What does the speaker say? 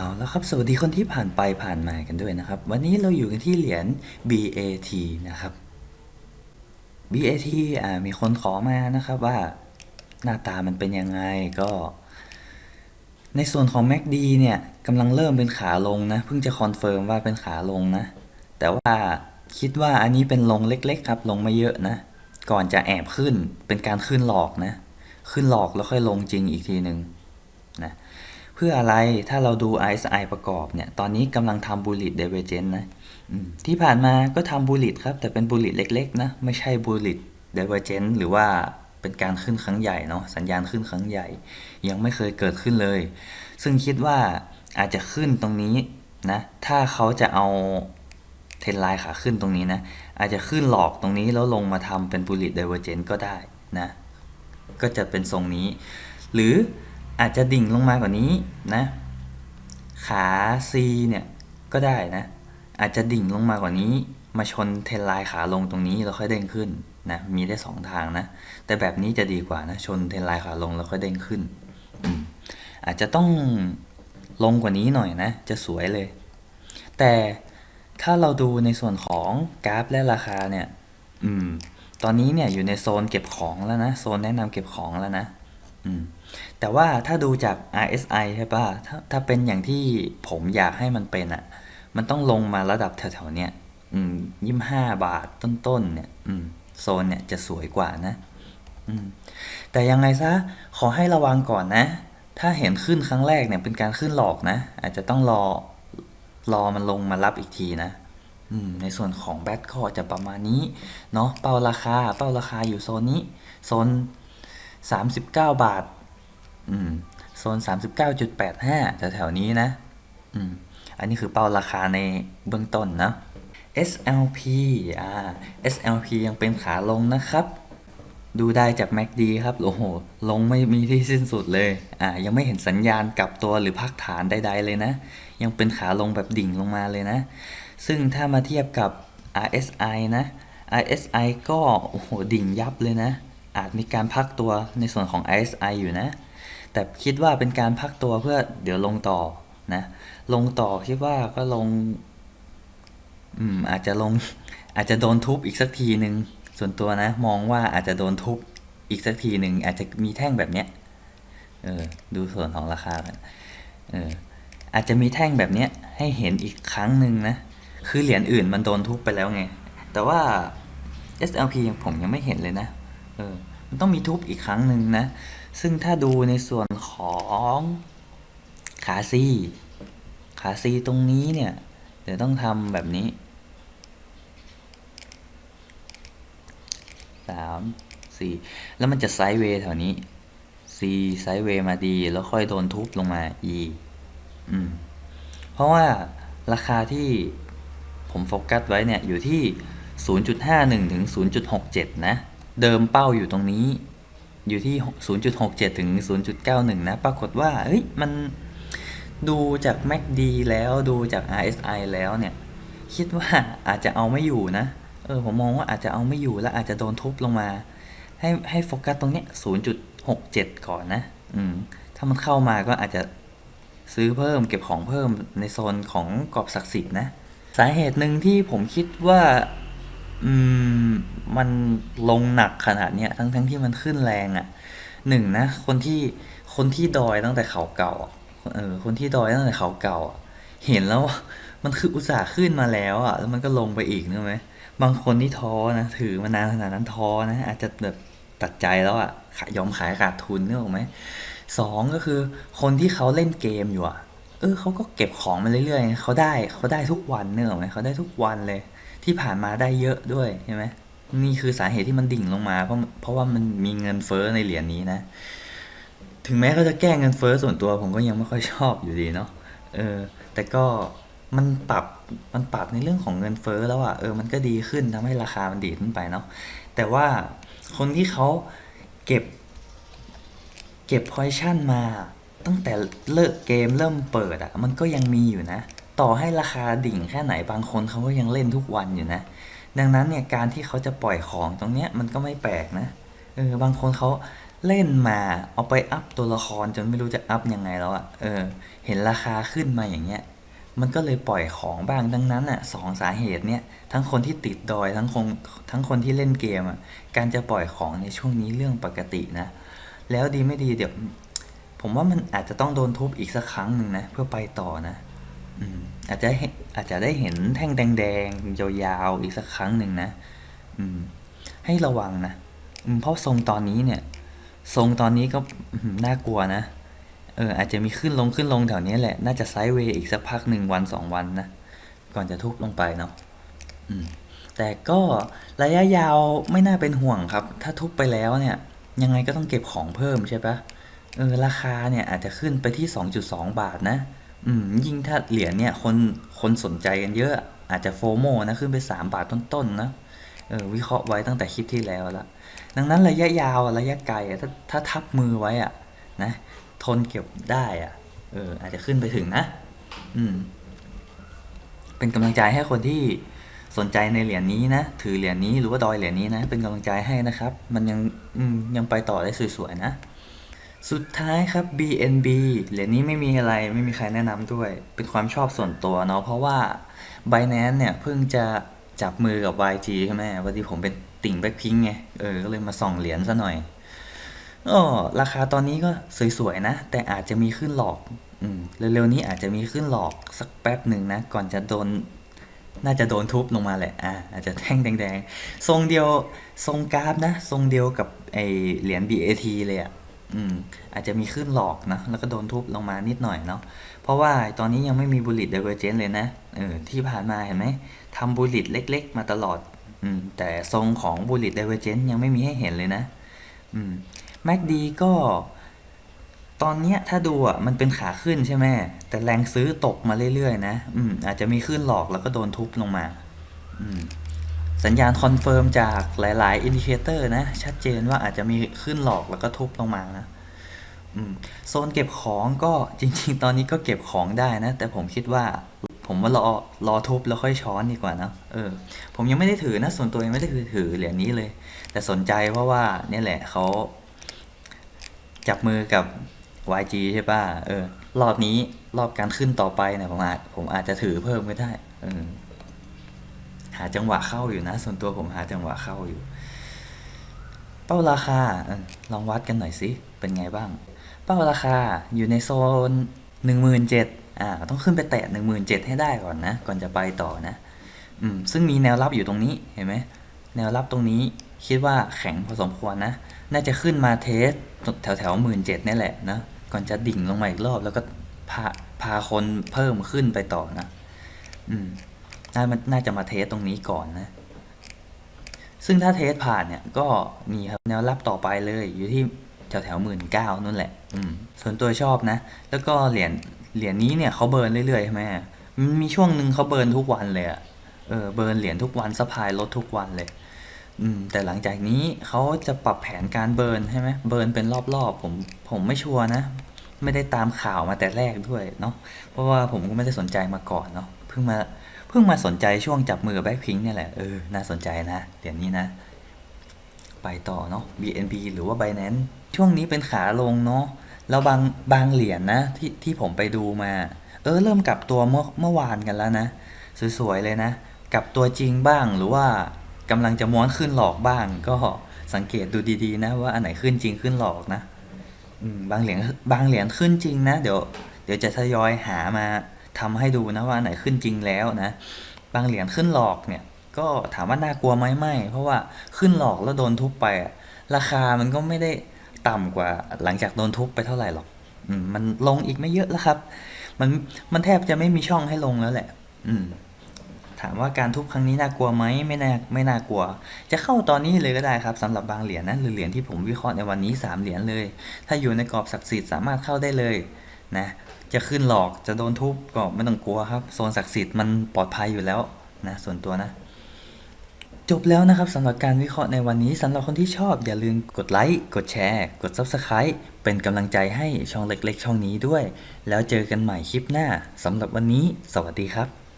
เอาแล้วครับ สวัสดีคนที่ผ่านไปผ่านมากันด้วยนะครับ วันนี้เราอยู่กันที่เหรียญ BAT นะครับ BAT อ่ามีคนขอมานะครับว่าหน้าตามันเป็นยังไงก็ ในส่วนของ MACD เนี่ยกำลังเริ่มเป็นขาลงนะ เพิ่งจะคอนเฟิร์มว่าเป็นขาลงนะ แต่ว่าคิดว่าอันนี้เป็นลงเล็ก ๆ ครับ ลงไม่เยอะนะ ก่อนจะแอบขึ้นเป็นการขึ้นหลอกนะ ขึ้นหลอกแล้วค่อยลงจริงอีกทีหนึ่ง พื่ออะไรถ้าเราดู RSI ประกอบเนี่ย ตอนนี้กำลังทำ bullet divergence นะที่ผ่านมาก็ทำ bullet ครับ แต่เป็น bullet เล็กๆนะ ไม่ใช่ bullet divergence หรือว่าเป็นการขึ้นครั้งใหญ่เนาะสัญญาณขึ้นครั้งใหญ่ ยังไม่เคยเกิดขึ้นเลย ซึ่งคิดว่าอาจจะขึ้นตรงนี้นะ ถ้าเขาจะเอาเทรนไลน์ขาขึ้นตรงนี้นะ อาจจะขึ้นหลอกตรงนี้แล้วลงมาทำเป็น bullet divergence ก็ได้นะ ก็จะเป็นทรงนี้ หรือ อาจจะดิ่งลงมากว่านี้นะ ขา C เนี่ยก็ได้นะ อาจจะดิ่งลงมากว่านี้ มาชนเทนไลน์ขาลงตรงนี้แล้วค่อยเด้งขึ้นนะ มีได้สองทางนะ แต่แบบนี้จะดีกว่านะ ชนเทนไลน์ขาลงแล้วค่อยเด้งขึ้น อาจจะต้องลงกว่านี้หน่อยนะ จะสวยเลย แต่ถ้าเราดูในส่วนของกราฟและราคาเนี่ย อืม ตอนนี้เนี่ยอยู่ในโซนเก็บของแล้วนะ โซนแนะนำเก็บของแล้วนะ แต่ว่าถ้าดูจาก RSI ใช่ป่ะถ้าถ้าเป็นอย่างที่ผมอยากให้มันเป็นอะ มันต้องลงมาระดับแถวๆเนี้ยอืมยี่ห้าบาทต้นๆเนี่ยอืมโซนเนี่ยจะสวยกว่านะอืมแต่ยังไงซะ ขอให้ระวังก่อนนะ ถ้าเห็นขึ้นครั้งแรกเนี่ยเป็นการขึ้นหลอกนะ อาจจะต้องรอรอมันลงมารับอีกทีนะอืมในส่วนของแบทก็จะประมาณนี้ เนาะเป้าราคา เป้าราคาอยู่โซนนี้ โซน 39 บาท อืม โซน 39.85แถวๆนี้นะ อืม อันนี้คือเป้าราคาในเบื้องต้นนะ SLP อ่า SLP ยังเป็นขาลงนะครับ ดูได้จาก MACD ครับ โอ้โห ลงไม่มีที่สิ้นสุดเลย อ่า ยังไม่เห็นสัญญาณกลับตัวหรือพักฐานใด ๆ เลยนะ ยังเป็นขาลงแบบดิ่งลงมาเลยนะ ซึ่งถ้ามาเทียบกับ RSI นะ RSI ก็ โอ้โห ดิ่งยับเลยนะ อาจมีการพักตัวในส่วนของ RSI อยู่นะ แต่คิดว่าเป็นการพักตัวเพื่อเดี๋ยวลงต่อนะ ลงต่อคิดว่าก็ลง อืม อาจจะลง อาจจะโดนทุบอีกสักทีหนึ่งส่วนตัวนะ มองว่าอาจจะโดนทุบอีกสักทีหนึ่งอาจจะมีแท่งแบบเนี้ย เออ ดูส่วนของราคากันเออ อาจจะมีแท่งแบบเนี้ย ให้เห็นอีกครั้งหนึ่งนะ คือเหรียญอื่นมันโดนทุบไปแล้วไง แต่ว่า SLP ผมยังไม่เห็นเลยนะ ออมันต้องมีทุบอีกครั้งหนึ่งนะ ซึ่งถ้าดูในส่วนของขาซีขาซีตรงนี้เนี่ย เดี๋ยวต้องทำแบบนี้สามสี่แล้วมันจะไซด์เวย์แถวนี้ C ไซด์เวย์มาดี แล้วค่อยโดนทุบลงมา E อืม เพราะว่าราคาที่ผมโฟกัสไว้เนี่ย อยู่ที่ 0.51 ถึง 0.67 นะ เดิมเป้าอยู่ตรงนี้ อยู่ที่ 0.67 ถึง 0.91 นะ ปรากฏว่าเฮ้ยมันดูจาก MACD แล้วดูจาก RSI แล้วเนี่ย คิดว่าอาจจะเอาไม่อยู่นะ เออ ผมมองว่าอาจจะเอาไม่อยู่แล้วอาจจะโดนทุบลงมา ให้ให้โฟกัสตรงเนี้ย 0.67 ก่อนนะ อืม ถ้ามันเข้ามาก็อาจจะซื้อเพิ่มเก็บของเพิ่มในโซนของกรอบศักดิ์สิทธิ์นะ สาเหตุหนึ่งที่ผมคิดว่า อืม มันลงหนักขนาดเนี้ยทั้งทั้งที่มันขึ้นแรงอะ่ะหนึ่งนะ คนที่คนที่ดอยตั้งแต่เขาเก่าอะเออคนที่ดอยตั้งแต่เขาเก่าอะเห็นแล้วมันคืออุตส่าห์ขึ้นมาแล้วอะ่ะ แล้วมันก็ลงไปอีกนึกไหมบางคนที่ท้อนะถือมานานขนาดนั้นท้อนะอาจจะแบบตัดใจแล้วอะ่ะยอมขายขาดทุนนึกออกไหมสองก็คือคนที่เขาเล่นเกมอยู่อะเออเขาก็เก็บของมาเรื่อยๆเขาได้เขาได้ทุกวันเนอะไหมเขาได้ทุกวันเลย ที่ผ่านมาได้เยอะด้วยใช่ไหมนี่คือสาเหตุที่มันดิ่งลงมา เพราะเพราะว่ามันมีเงินเฟ้อในเหรียญนี้นะ ถึงแม้เขาจะแก้เงินเฟ้อส่วนตัวผมก็ยังไม่ค่อยชอบอยู่ดีเนาะเออ แต่ก็มันปรับมันปรับในเรื่องของเงินเฟ้อแล้วอะเออมันก็ดีขึ้นทำให้ราคามันดีขึ้นไปเนาะแต่ว่าคนที่เขาเก็บ เก็บพอยชั่นมา ตั้งแต่เลิกเกมเริ่มเปิดอะ่ะ มันก็ยังมีอยู่นะ ต่อให้ราคาดิ่งแค่ไหนบางคนเขาก็ยังเล่นทุกวันอยู่นะ ดังนั้นเนี่ยการที่เขาจะปล่อยของตรงเนี้ยมันก็ไม่แปลกนะเออบางคนเขาเล่นมาเอาไปอัพตัวละครจนไม่รู้จะอัพยังไงแล้วอะ่ะเออ เห็นราคาขึ้นมาอย่างเงี้ย มันก็เลยปล่อยของบ้างดังนั้นอะสองสาเหตุเนี้ยทั้งคนที่ติดดอยทั้งคนทั้งคนที่เล่นเกมอะการจะปล่อยของในช่วงนี้เรื่องปกตินะ แล้วดีไม่ดีเดี๋ยว ผมว่ามันอาจจะต้องโดนทุบอีกสักครั้งหนึ่งนะเพื่อไปต่อนะ อาจจะอาจจะได้เห็นแท่งแดงๆยาวๆอีกสักครั้งหนึ่งนะอืม ให้ระวังนะเพราะทรงตอนนี้เนี่ย ทรงตอนนี้ก็น่ากลัวนะเอออาจจะมีขึ้นลงขึ้นลงแถวนี้แหละ น่าจะไซด์เวย์อีกสักพักหนึ่งวันสองวันนะ ก่อนจะทุบลงไปเนาะแต่ก็ระยะยาวไม่น่าเป็นห่วงครับ ถ้าทุบไปแล้วเนี่ย ยังไงก็ต้องเก็บของเพิ่มใช่ปะเออราคาเนี่ยอาจจะขึ้นไปที่ 2.2 บาทนะ อืมยิ่งถ้าเหรียญเนี่ยคนคนสนใจกันเยอะ อาจจะโฟโมนะขึ้นไป 3 บาทต้นๆนะเออวิเคราะห์ไว้ตั้งแต่คลิปที่แล้วล้วดังนั้นระยะยาวระยะไกลอะถ้าถ้าทับมือไว้อะนะทนเก็บได้อะเอออาจจะขึ้นไปถึงนะ อืม เป็นกำลังใจให้คนที่สนใจในเหรียญนี้นะถือเหรียญนี้หรือว่าดอยเหรียญนี้นะ เป็นกำลังใจให้นะครับ มันยังยังไปต่อได้สวยๆนะ สุดท้ายครับ BNB เหรียญนี้ไม่มีอะไรไม่มีใครแนะนำด้วย เป็นความชอบส่วนตัวเนาะเพราะว่า Binance เนี่ยเพิ่งจะจับมือกับ YG ใช่ไหมวันที่ผมเป็นติ่งแบ็คพิงไง เออ ก็เลยมาส่องเหรียญซะหน่อยอ๋อราคาตอนนี้ก็สวยๆนะ แต่อาจจะมีขึ้นหลอก อืม เร็วๆนี้อาจจะมีขึ้นหลอกสักแป๊บหนึ่งนะ ก่อนจะโดน น่าจะโดนทุบลงมาแหละ อ่า อาจจะแท่งแดงๆ ทรงเดียว ทรงกราฟนะ ทรงเดียวกับไอเหรียญ BAT เลยอะ อืม อาจจะมีขึ้นหลอกนะ แล้วก็โดนทุบลงมานิดหน่อยเนาะ เพราะว่าตอนนี้ยังไม่มีบุล l ต t ดเวอร์เจนเลยนะ เออ ที่ผ่านมาเห็นไหมทำบุล l ตเล็ก ๆ มาตลอด อืม แต่ทรงของบุล l ต t ดเวอร์เจนยังไม่มีให้เห็นเลยนะ อืม MACD ก็ ตอนเนี้ยถ้าดูอะ มันเป็นขาขึ้นใช่ไหม แต่แรงซื้อตกมาเรื่อยๆนะ อืม อาจจะมีขึ้นหลอกแล้วก็โดนทุบลงมา อืม สัญญาณคอนเฟิร์มจากหลาย ๆ อินดิเคเตอร์นะ ชัดเจนว่าอาจจะมีขึ้นหลอกแล้วก็ทุบลงมานะโซนเก็บของก็จริง ๆ ตอนนี้ก็เก็บของได้นะ แต่ผมคิดว่าผมว่ารอรอทุบแล้วค่อยช้อนดีกว่านะเออ ผมยังไม่ได้ถือนะ ส่วนตัวยังไม่ได้ถือถือเหรียญนี้เลย แต่สนใจเพราะว่าเนี่ยแหละเขาจับมือกับ YG ใช่ป่ะเออ รอบนี้รอบการขึ้นต่อไปเนี่ยผมอาจผมอาจจะถือเพิ่มก็ได้ เออาจังหวะเข้าอยู่นะ ส่วนตัวผมหาจังหวะเข้าอยู่ เป้าราคาลองวัดกันหน่อยสิ เป็นไงบ้าง เป้าราคาอยู่ในโซนหนึ่งหมื่นเจ็ดอ่าต้องขึ้นไปแตะหนึ่งหมื่นเจ็ดให้ได้ก่อนนะ ก่อนจะไปต่อนะอืมซึ่งมีแนวรับอยู่ตรงนี้เห็นไหมแนวรับตรงนี้คิดว่าแข็งพอสมควรนะ น่าจะขึ้นมาเทสแถวแถวหมื่นเจ็ดนี่แหละนะ ก่อนจะดิ่งลงมาอีกรอบแล้วก็พาพาคนเพิ่มขึ้นไปต่อนะ อืม น่ามันน่าจะมาเทสตรงนี้ก่อนนะ ซึ่งถ้าเทสผ่านเนี่ยก็มีครับแนวรับต่อไปเลยอยู่ที่แถวแถวหมื่นเก้านั่นแหละ อืม ส่วนตัวชอบนะ แล้วก็เหรียญเหรียญนี้เนี่ยเขาเบิร์นเรื่อยๆใช่ไหมมันมีช่วงหนึ่งเขาเบิร์นทุกวันเลยอะเออเบิร์นเหรียญทุกวันสะพายลดทุกวันเลย อืม แต่หลังจากนี้เขาจะปรับแผนการเบิร์นใช่ไหมเบิร์นเป็นรอบๆผมผมไม่ชัวร์นะ ไม่ได้ตามข่าวมาแต่แรกด้วยเนาะเพราะว่าผมก็ไม่ได้สนใจมาก่อนเนาะเพิ่งมา เพิ่งมาสนใจช่วงจับมือกับแบ็คพิงเนี่ยแหละ เออ น่าสนใจนะเหรียญนี้นะ ไปต่อเนาะ BNB หรือว่า Binance ช่วงนี้เป็นขาลงเนาะแล้วบางบางเหรียญนะที่ที่ผมไปดูมา เออ เริ่มกลับตัวเมื่อเมื่อวานกันแล้วนะ สวยๆเลยนะ กลับตัวจริงบ้างหรือว่ากำลังจะม้วนขึ้นหลอกบ้าง ก็สังเกตดูดีๆนะ ว่าอันไหนขึ้นจริงขึ้นหลอกนะบางเหรียญบางเหรียญขึ้นจริงนะ เดี๋ยว เดี๋ยวจะทยอยหามา ทำให้ดูนะว่าอันไหนขึ้นจริงแล้วนะบางเหรียญขึ้นหลอกเนี่ยก็ถามว่าน่ากลัวไหมไม่ เพราะว่าขึ้นหลอกแล้วโดนทุบไป ราคามันก็ไม่ได้ต่ำกว่าหลังจากโดนทุบไปเท่าไหร่หรอกมันลงอีกไม่เยอะแล้วครับ มันมันแทบจะไม่มีช่องให้ลงแล้วแหละ อืม ถามว่าการทุบครั้งนี้น่ากลัวไหมไม่น่าไม่น่ากลัว จะเข้าตอนนี้เลยก็ได้ครับสำหรับบางเหรียญนะหรือเหรียญที่ผมวิเคราะห์ในวันนี้สามเหรียญเลย ถ้าอยู่ในกรอบศักดิ์สิทธิ์สามารถเข้าได้เลย นะ จะขึ้นหลอกจะโดนทุบก็ไม่ต้องกลัวครับ โซนศักดิ์สิทธิ์มันปลอดภัยอยู่แล้วนะส่วนตัวนะ จบแล้วนะครับสำหรับการวิเคราะห์ในวันนี้สำหรับคนที่ชอบอย่าลืมกดไลค์กดแชร์ กด Subscribe เป็นกำลังใจให้ช่องเล็กๆ ช่องนี้ด้วย แล้วเจอกันใหม่คลิปหน้าสำหรับวันนี้ สวัสดีครับ